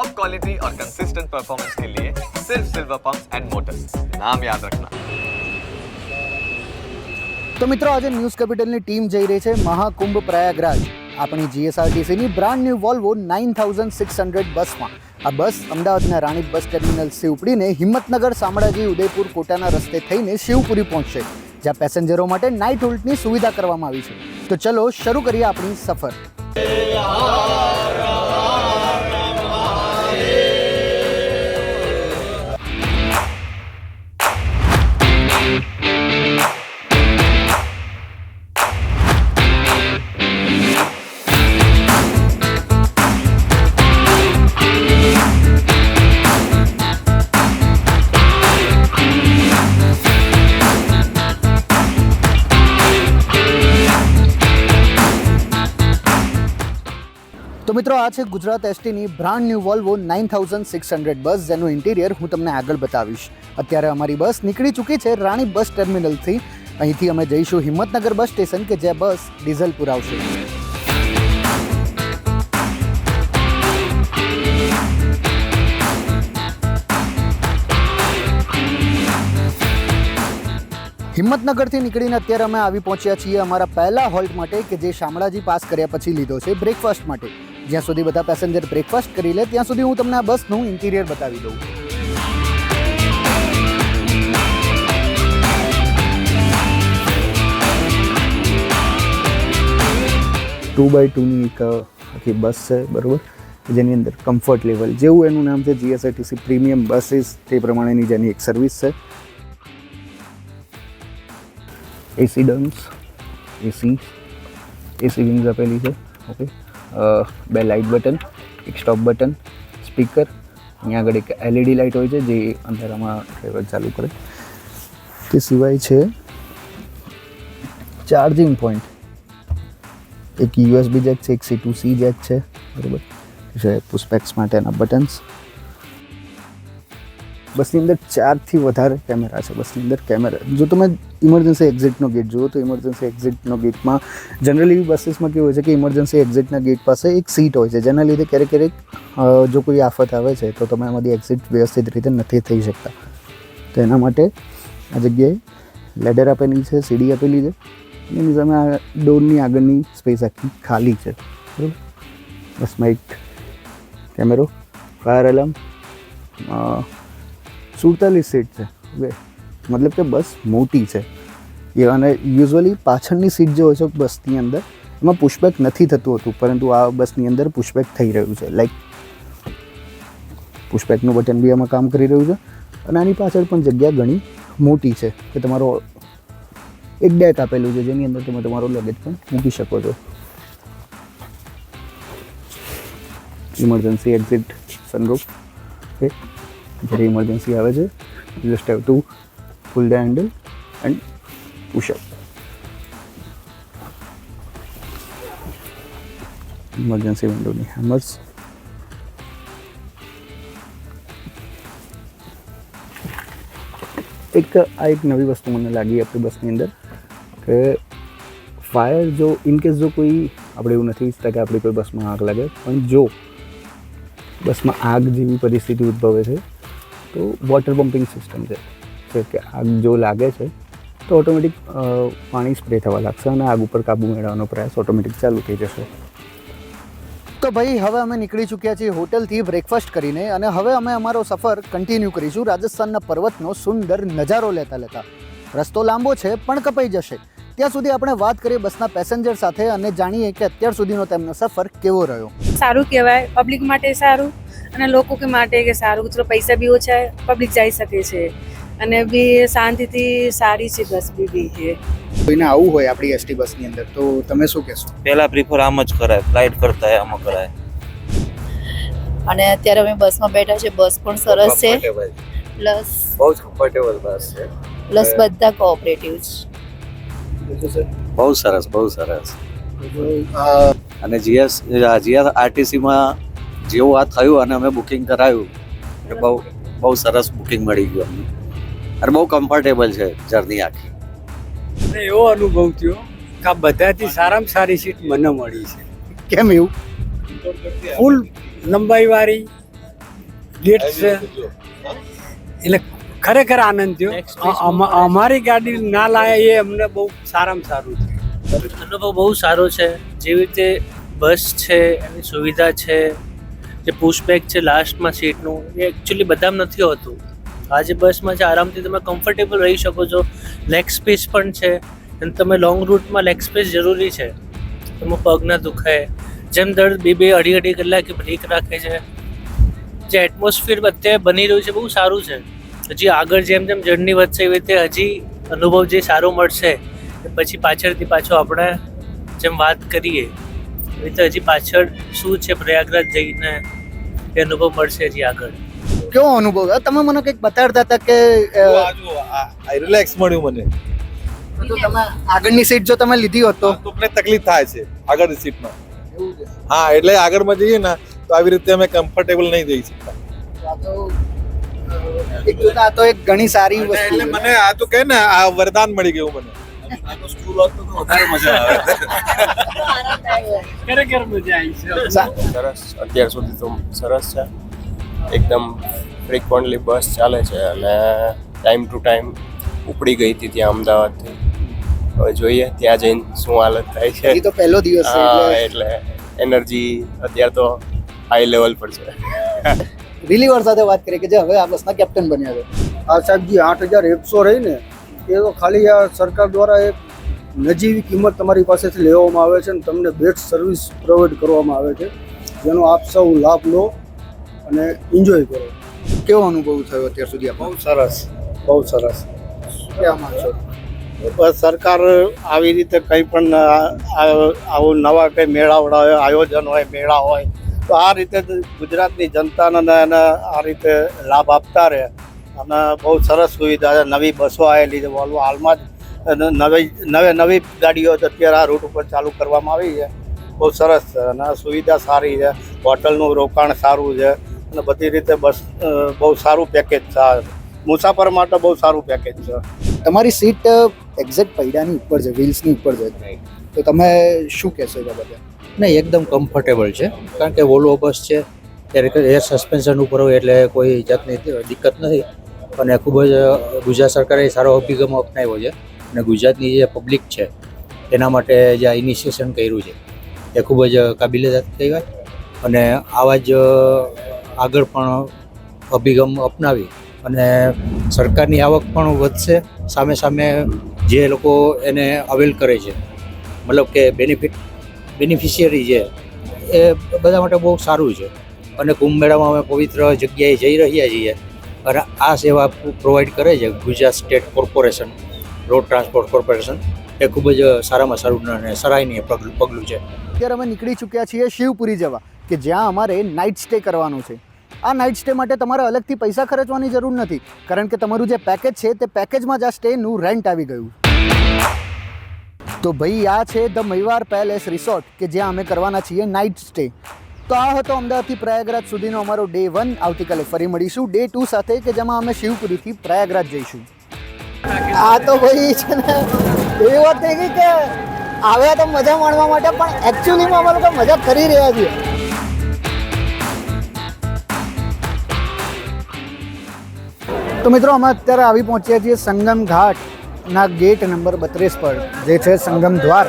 Top quality और consistent performance के लिए सिर्फ सिल्वर पंप्स एंड मोटर्स नाम याद रखना તો મિત્રો આજે ન્યૂઝ કેપિટલની ટીમ જઈ રહી છે મહાકુંભ પ્રયાગરાજ આપણી જીએસઆરટીસીની brand new Volvo nine thousand six hundred બસમાં આ બસ અમદાવાદના રાણીપ બસ ટર્મિનલથી ઉપડીને હિંમતનગર શામળાજી ઉદયપુર કોટાના રસ્તે થઈને શિવપુરી પહોંચશે જ્યાં પેસેન્જરો માટે નાઇટ હોલ્ટની સુવિધા કરવામાં આવી છે તો ચલો શરૂ કરીએ આપણી સફર તો મિત્રો આ છે Gujarat એસટીની brand new Volvo nine thousand six hundred bus, જેનું ઇન્ટિરિયર હું તમને આગળ બતાવીશ. અત્યારે અમારી બસ નીકળી ચૂકી છે રાણી બસ ટર્મિનલથી. અહીંથી અમે જઈશું હિંમતનગર બસ સ્ટેશન કે જ્યાં બસ ડીઝલ પુરાવશે હિંમતનગરથી નીકળીને અત્યારે અમે આવી પહોંચ્યા છીએ અમારા પહેલા હોલ્ટ માટે કે જે શામળાજી પાસ કર્યા પછી લીધો છે બ્રેકફાસ્ટ માટે. જ્યાં સુધી બધા પેસેન્જર બ્રેકફાસ્ટ કરી લે, ત્યાં સુધી હું તમને આ બસનું ઇન્ટિરિયર બતાવી દઉં. ટુ બાય ટુની એક આખી બસ છે, બરાબર? જેની અંદર કમ્ફર્ટ લેવલ જેવું એનું નામ છે જીએસઆરટીસી પ્રીમિયમ બસીસ તે પ્રમાણેની જેની એક સર્વિસ છે. એસી ડમ્સ એસી એસી વિંગ્સ આપેલી છે ઓકે બે લાઇટ બટન એક સ્ટોપ બટન સ્પીકર અહીંયા આગળ એક એલઈડી લાઇટ હોય છે, જે અંધારામાં ડ્રાઈવર ચાલુ કરે. તે સિવાય છે ચાર્જિંગ પોઈન્ટ એક યુએસબી જેક છે, એક સી ટુ સી જેક છે, બરાબર. છે પુસ્પેક્સ માટેના બટન્સ બસની અંદર ચારથી વધારે કેમેરા છે, બસની અંદર કેમેરા જો તમે ઇમરજન્સી એક્ઝિટનો ગેટ જુઓ, તો ઇમરજન્સી એક્ઝિટનો ગેટમાં જનરલી બસીસમાં કેવું હોય છે કે ઇમરજન્સી એક્ઝિટના ગેટ પાસે એક સીટ હોય છે, જેના લીધે ક્યારેક ક્યારેક જો કોઈ આફત આવે છે, તો તમે એમાંથી એક્ઝિટ વ્યવસ્થિત રીતે નથી થઈ શકતા. તો એના માટે આ જગ્યાએ લેડર આપેલી છે, સીડી આપેલી છે, એની સામે આ ડોરની આગળની સ્પેસ આખી ખાલી છે. બરાબર? બસમાં એક કેમેરો ફાયર એલાર્મ સુડતાલીસ સીટ છે. મતલબ કે બસ મોટી છે. એ અને યુઝ્યુઅલી પાછળની સીટ જે હોય છે બસની અંદર, એમાં પુશબેક નથી થતું હતું, પરંતુ આ બસની અંદર પુશબેક થઈ રહ્યું છે. લાઈક પુશબેકનું બટન બી એમાં કામ કરી રહ્યું છે. અને આની પાછળ પણ જગ્યા ઘણી મોટી છે, કે તમારો એક ડેક આપેલું છે, જેની અંદર તમે તમારો લગેજ પણ મૂકી શકો છો. ઇમરજન્સી એક્ઝિટ સનરૂફ ઓકે જ્યારે ઇમરજન્સી આવે છે. Just have to pull the handle and push up emergency વિન્ડોની હેમર્સ એક આ એક નવી વસ્તુ મને લાગી આપણી બસની અંદર કે ફાયર જો ઇન કેસ જો કોઈ આપણે એવું નથી ઈચ્છતા કે આપણી કોઈ બસમાં આગ લાગે, પણ જો બસમાં આગ જેવી પરિસ્થિતિ ઉદ્ભવે છે તો વોટર પમ્પિંગ સિસ્ટમ છે. છે કે આગ જો લાગે છે, તો ઓટોમેટિક પાણી સ્પ્રે થવા લાગશે અને આગ ઉપર કાબુ મેળવવાનો પ્રયાસ ઓટોમેટિક ચાલુ થઈ જશે. તો ભાઈ, હવે અમે નીકળી ચૂક્યા છીએ હોટલથી બ્રેકફાસ્ટ કરીને અને હવે અમે અમારો સફર કન્ટિન્યુ કરીશું રાજસ્થાનના પર્વતનો સુંદર નજારો લેતા લેતા. રસ્તો લાંબો છે, પણ કપાઈ જશે. ત્યાં સુધી આપણે વાત કરીએ બસના પેસેન્જર સાથે અને જાણીએ કે અત્યાર સુધીનો તેમનો સફર કેવો રહ્યો. સારું કહેવાય પબ્લિક માટે સારું અને લોકો કે માટે કે સારું. ચલો પૈસા બી ઓછા પબ્લિક જઈ શકે છે. અને બી શાંતિથી સારી છે બસ બી બી છે કોઈને આવું હોય આપણી એસટી બસની અંદર તો તમે શું કહેશો? પહેલા પ્રિફર આમ જ કરાય ફ્લાઇટ કરતા આમાં કરાય. અને અત્યારે અમે બસમાં બેઠા છે બસ પણ સરસ છે. પ્લસ બહુ જ કમ્ફર્ટેબલ બસ છે. પ્લસ બધા કોઓપરેટિવ છે બહુ સરસ બહુ સરસ. અને જીએસ જીએસ આરટીસીમાં જેવું આ થયું અને અમે બુકિંગ કરાયું એટલે બહુ બહુ સરસ બુકિંગ મળી ગયું અમને. અને બહુ કમ્ફર્ટેબલ છે જર્ની આખી. એવો અનુભવ થયો કે આ બધાથી સારામાં સારી સીટ મને મળી છે. કેમ એવું? ફૂલ લંબાઈવાળી ગેટ છે. એટલે ખરેખર આનંદ થયો. અમારી ગાડી ના લાયા એ અમને બહુ સારામાં સારું છે અનુભવ બહુ સારો છે. જેવી રીતે બસ છે એની સુવિધા છે જે પુશબેક છે લાસ્ટમાં સીટનું એ એકચ્યુઅલી બધામાં નથી હોતું. આજે બસમાં છે આરામથી તમે કમ્ફર્ટેબલ રહી શકો છો. લેગ સ્પેસ પણ છે. અને તમે લોંગ રૂટમાં લેગ સ્પેસ જરૂરી છે. તમે પગ ના દુખાય જેમ દર બે બે અઢી અઢી કલાકે બ્રેક રાખે છે. જે એટમોસ્ફિયર અત્યારે બની રહ્યું છે બહુ સારું છે. હજી આગળ જેમ જેમ જર્ની વધશે એવી રીતે હજી અનુભવ જે સારો મળશે એ પછી પાછળથી પાછો આપણે જેમ વાત કરીએ એવી રીતે હજી પાછળ શું છે પ્રયાગરાજ જઈને એ અનુભવ મળશે હજી આગળ. કેવો અનુભવ? હતો? તમે મને કંઈક બતાડતા હતા કે રિલેક્સ મળ્યું મને. તો તમે આગળની સીટ જો તમે લીધી હોત તો? તમને તકલીફ થાય છે આગળની સીટમાં હા એટલે આગળમાં જઈએ ને તો આવી રીતે અમે કમ્ફર્ટેબલ નહીં જઈ શકતા. એક જોતા આ તો એક ઘણી સારી વસ્તુ એટલે મને આ તો કે ને આ વરદાન મળી ગયું મને. ખરેખર મજા આવી છે. સા- સરસ. અત્યાર સુધી તો સરસ છે. એકદમ ફ્રિકવન્ટલી બસ ચાલે છે અને ટાઈમ ટુ ટાઈમ ઉપડી ગઈ હતી ત્યાં અમદાવાદથી. હવે જોઈએ ત્યાં જઈને શું હાલત થાય છે. એ તો પહેલો દિવસ છે એટલે એનર્જી અત્યારે તો હાઈ લેવલ પર છે. રિલીવર સાથે વાત કરીએ કે જે હવે આ બસના કેપ્ટન બન્યા છે. આ સાહેબજી આઠ હજાર એકસો રહીને એ તો ખાલી આ સરકાર દ્વારા એક નજીવી કિંમત તમારી પાસેથી લેવામાં આવે છે અને તમને બેસ્ટ સર્વિસ પ્રોવાઈડ કરવામાં આવે છે જેનો આપ સૌ લાભ લો અને એન્જોય કરો. કેવો અનુભવ થયો અત્યાર સુધી બહુ સરસ. બહુ સરસ. ક્યાં બસ સરકાર આવી રીતે કંઈ પણ આવું નવા કંઈ મેળાવડા હોય આયોજન હોય મેળા હોય તો આ રીતે ગુજરાતની જનતાને એને આ રીતે લાભ આપતા રહે. અને બહુ સરસ સુવિધા છે. નવી બસો આવેલી છે વોલ્વો હાલમાં જ. નવી નવે નવી ગાડીઓ અત્યારે આ રૂટ ઉપર ચાલુ કરવામાં આવી છે. બહુ સરસ છે અને સુવિધા સારી છે. હોટલનું રોકાણ સારું છે. અને બધી રીતે બસ બહુ સારું પેકેજ છે મુસાફર માટે બહુ સારું પેકેજ છે. તમારી સીટ એક્ઝેક્ટ પૈડાની ઉપર છે વ્હીલ્સની ઉપર છે. તો તમે શું કહેશો એ બાબતે નહીં, એકદમ કમ્ફર્ટેબલ છે. કારણ કે વોલ્વો બસ છે, ત્યારે એર સસ્પેન્શન ઉપર હોય એટલે કોઈ જાતની દિક્કત નથી. અને ખૂબ જ ગુજરાત સરકારે સારો અભિગમ અપનાવ્યો છે. અને ગુજરાતની જે પબ્લિક છે, એના માટે જે આ ઇનિશિએશન કર્યું છે, એ ખૂબ જ કાબિલિયત કહેવાય. અને આવા જ આગળ પણ અભિગમ અપનાવી અને સરકારની આવક પણ વધશે. સામે સામે જે લોકો એને અવેલ કરે છે, મતલબ કે બેનિફિટ બેનિફિશિયરી છે, એ બધા માટે બહુ સારું છે. અને કુંભ મેળામાં અમે પવિત્ર જગ્યાએ જઈ રહ્યા છીએ. અને આ સેવા પ્રોવાઈડ કરે છે Gujarat state corporation, road transport corporation. એ ખૂબ જ સારામાં સારું અને સરાહનીય પગલું પગલું છે. અત્યારે અમે નીકળી ચૂક્યા છીએ શિવપુરી જવા, કે જ્યાં અમારે નાઇટ સ્ટે કરવાનું છે. આ નાઇટ સ્ટે માટે તમારે અલગથી પૈસા ખર્ચવાની જરૂર નથી, કારણ કે તમારું જે પેકેજ છે તે પેકેજમાં જ આ સ્ટેનું રેન્ટ આવી ગયું. તો ભાઈ, આ છે ધ મહિવાર પેલેસ રિસોર્ટ, કે જ્યાં અમે કરવાના છીએ નાઇટ સ્ટે તો આ હતો અમદાવાદથી પ્રયાગરાજ સુધીનો અમારો ડે વન આવતીકાલે ફરી મળીશું ડે ટુ સાથે, કે જેમાં અમે શિવપુરીથી પ્રયાગરાજ જઈશું. આ તો ભાઈ છે ને, એવી વાત થઈ ગઈ કે આવ્યા તો મજા માણવા માટે, પણ એકચ્યુઅલીમાં અમે લોકો મજા કરી રહ્યા છીએ. તો મિત્રો, અમે અત્યારે આવી પહોંચ્યા છીએ સંગમ ઘાટના ગેટ નંબર બત્રીસ પર જે છે સંગમ દ્વાર.